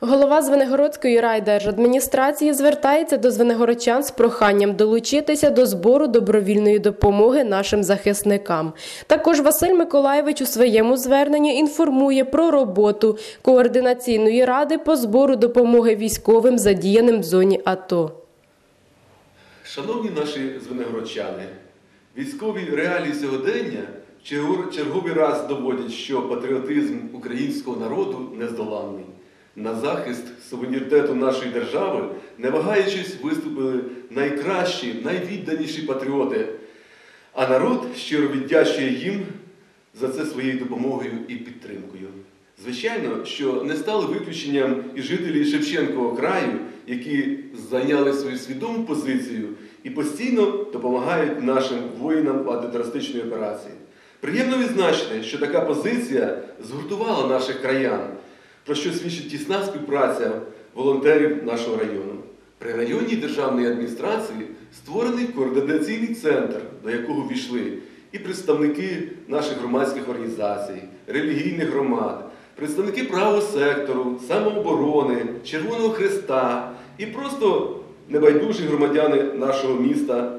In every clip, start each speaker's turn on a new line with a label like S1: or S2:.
S1: Голова Звенигородської райдержадміністрації звертається до звенигородчан з проханням долучитися до збору добровільної допомоги нашим захисникам. Також Василь Миколаєвич у своєму зверненні інформує про роботу координаційної ради по збору допомоги військовим задіяним в зоні АТО.
S2: Шановні наші звенигородчани, військові реалії сьогодення черговий раз доводять, що патріотизм українського народу нездоланний. На захист суверенітету нашої держави, не вагаючись, виступили найкращі, найвідданіші патріоти. А народ щиро віддячує їм за це своєю допомогою і підтримкою. Звичайно, що не стали виключенням і жителі Шевченкового краю, які зайняли свою свідому позицію і постійно допомагають нашим воїнам в антитерористичній операції. Приємно відзначити, що така позиція згуртувала наших краян, про що свідчить тісна співпраця волонтерів нашого району. При районній державній адміністрації створений координаційний центр, до якого війшли і представники наших громадських організацій, релігійних громад, представники правого сектору, самооборони, Червоного Христа і просто небайдужі громадяни нашого міста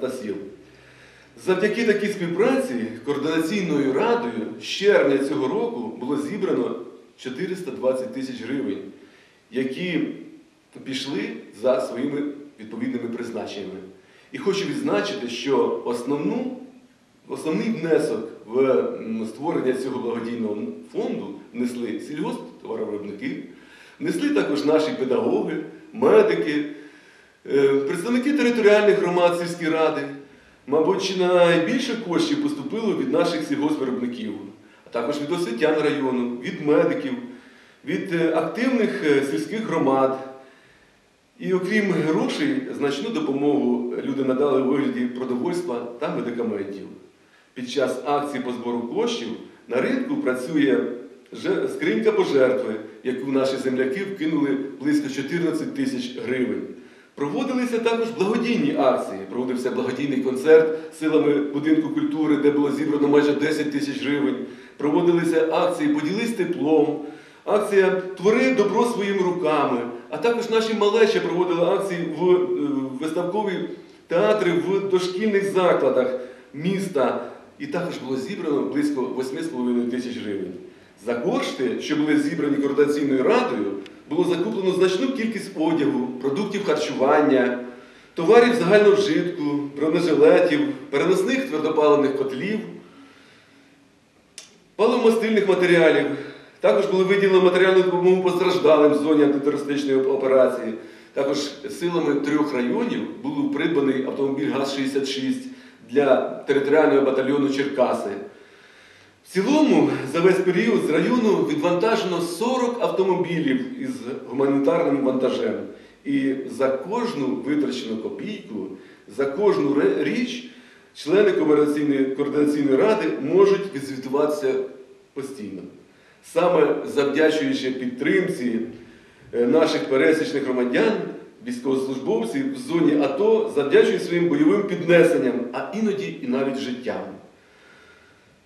S2: та сіл. Завдяки такій співпраці координаційною радою з червня цього року було зібрано 420 тисяч гривень, які пішли за своїми відповідними призначеннями. І хочу відзначити, що основну, основний внесок в створення цього благодійного фонду внесли сільгосптоваровиробники, внесли також наші педагоги, медики, е, представники територіальних громад сільської ради. Мабуть, найбільше коштів поступило від наших сільгоспвиробників, також від освітян району, від медиків, від е, активних е, сільських громад. І окрім грошей, значну допомогу люди надали у вигляді продовольства та медикаментів. Під час акції по збору коштів на ринку працює скринька пожертви, яку наші земляки вкинули близько 14 тисяч гривень. Проводилися також благодійні акції. Проводився благодійний концерт силами будинку культури, де було зібрано майже 10 тисяч гривень. Проводилися акції Поділись теплом, акція Твори добро своїми руками. А також наші малечі проводили акції в е, виставкові театри в дошкільних закладах міста. І також було зібрано близько 8,5 тисяч гривень. За кошти, що були зібрані координаційною радою, було закуплено значну кількість одягу, продуктів харчування, товарів загального вжитку, бронежилетів, переносних твердопаливних котлів, паливомастильних матеріалів. Також були виділені матеріальну допомогу постраждалим в зоні антитерористичної операції. Також силами трьох районів був придбаний автомобіль ГАЗ-66 для територіального батальйону Черкаси. В цілому за весь період з району відвантажено 40 автомобілів із гуманітарним вантажем. І за кожну витрачену копійку, за кожну річ члени координаційної, ради можуть відзвітуватися постійно. Саме завдячуючи підтримці е, наших пересічних громадян, військовослужбовців в зоні АТО, завдячують своїм бойовим піднесенням, а іноді і навіть життям.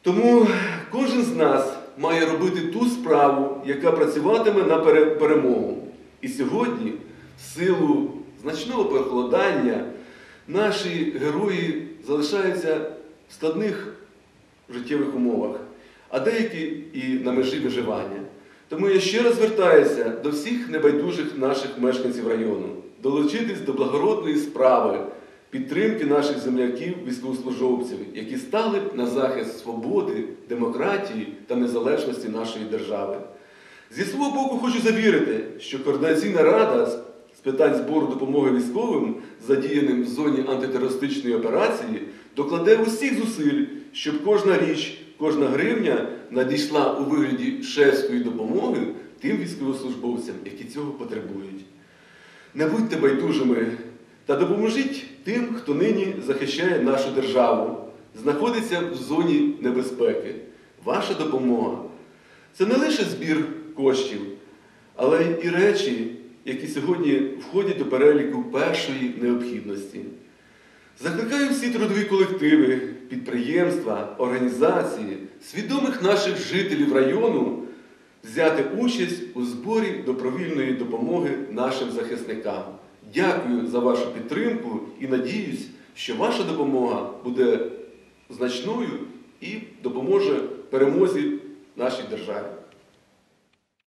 S2: Тому кожен з нас має робити ту справу, яка працюватиме на перемогу. І сьогодні, в силу значного похолодання, наші герої залишаються в складних життєвих умовах, а деякі і на межі виживання. Тому я ще раз звертаюся до всіх небайдужих наших мешканців району, долучитись до благородної справи підтримки наших земляків, військовослужбовців, які стали на захист свободи, демократії та незалежності нашої держави. Зі свого боку хочу завірити, що Координаційна рада з- питань збору допомоги військовим, задіяним в зоні антитерористичної операції, докладе усіх зусиль, щоб кожна річ, кожна гривня надійшла у вигляді шефської допомоги тим військовослужбовцям, які цього потребують. Не будьте байдужими та допоможіть тим, хто нині захищає нашу державу, знаходиться в зоні небезпеки. Ваша допомога це не лише збір коштів, але і речі, які сьогодні входять до переліку першої необхідності. Закликаю всі трудові колективи, підприємства, організації, свідомих наших жителів району взяти участь у зборі добровільної допомоги нашим захисникам. Дякую за вашу підтримку і надіюсь, що ваша допомога буде значною і допоможе перемозі нашій державі.